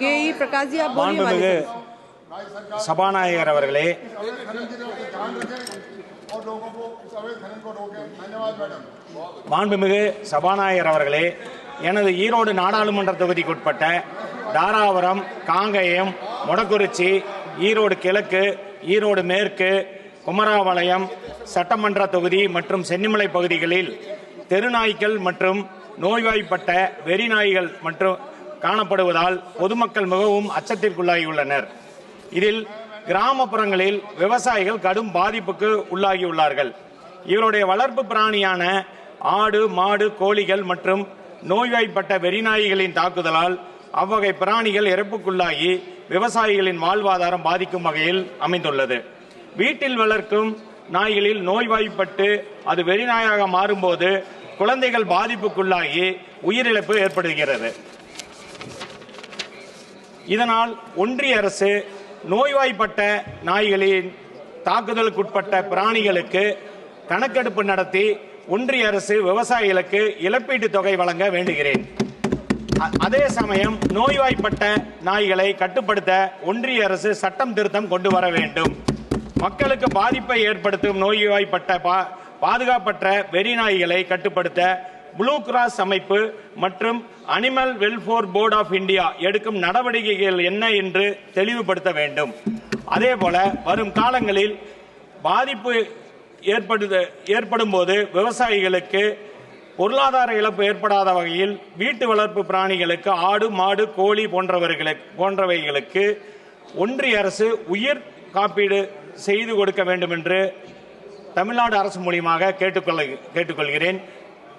K Prakash மாண்புமிகு சபாநாயகர் அவர்களே. மாண்புமிகு சபாநாயகர் அவர்களே எனது ஈரோடு நாடாளுமன்ற தொகுதிக்குட்பட்ட தாராபுரம் காங்கயம் மொடக்குறிச்சி ஈரோடு கிழக்கு ஈரோடு மேற்கு குமராபாளையம் சட்டமன்ற தொகுதி மற்றும் சென்னிமலை பகுதிகளில் தெருநாய்கள் மற்றும் நோய்வாய்ப்பட்ட வெறிநாய்கள் மற்றும் காணப்படுவதால் பொதுமக்கள் மிகவும் அச்சத்திற்குள்ளாகியுள்ளனர். இதில் கிராமப்புறங்களில் விவசாயிகள் கடும் பாதிப்புக்கு உள்ளாகியுள்ளார்கள். இவருடைய வளர்ப்பு பிராணியான ஆடு மாடு கோழிகள் மற்றும் நோய்வாய்ப்பட்ட வெறிநாய்களின் தாக்குதலால் அவ்வகை பிராணிகள் இறப்புக்குள்ளாகி விவசாயிகளின் வாழ்வாதாரம் பாதிக்கும் வகையில் அமைந்துள்ளது. வீட்டில் வளர்க்கும் நாய்களில் நோய்வாய்ப்பட்டு அது வெறிநாயாக மாறும்போது குழந்தைகள் பாதிப்புக்குள்ளாகி உயிரிழப்பு ஏற்படுகிறது. இதனால் ஒன்றிய அரசு நோய்வாய்ப்பட்ட நாய்களின் தாக்குதலுக்குட்பட்ட பிராணிகளுக்கு கணக்கெடுப்பு நடத்தி ஒன்றிய அரசு விவசாயிகளுக்கு இழப்பீட்டுத் தொகை வழங்க வேண்டுகிறேன். அதே சமயம் நோய்வாய்ப்பட்ட நாய்களை கட்டுப்படுத்த ஒன்றிய அரசு சட்டம் திருத்தம் கொண்டு வர வேண்டும். மக்களுக்கு பாதிப்பை ஏற்படுத்தும் நோய்வாய்ப்பட்ட பா- பாதுகாப்பற்ற வெறி நாய்களை கட்டுப்படுத்த ப்ளூ கிராஸ் அமைப்பு மற்றும் animal welfare board of India எடுக்கும் நடவடிக்கைகள் என்ன என்று தெளிவுபடுத்த வேண்டும். அதே போல வரும் காலங்களில் பாதிப்பு ஏற்படுது ஏற்படும் போது விவசாயிகளுக்கு பொருளாதார இழப்பு ஏற்படாத வகையில் வீட்டு வளர்ப்பு பிராணிகளுக்கு ஆடு மாடு கோழி போன்றவர்களுக்கு போன்றவைகளுக்கு ஒன்றிய அரசு உயிர் காப்பீடு செய்து கொடுக்க வேண்டும் என்று தமிழ்நாடு அரசு மூலியமாக கேட்டுக்கொள்ள கேட்டுக்கொள்கிறேன்.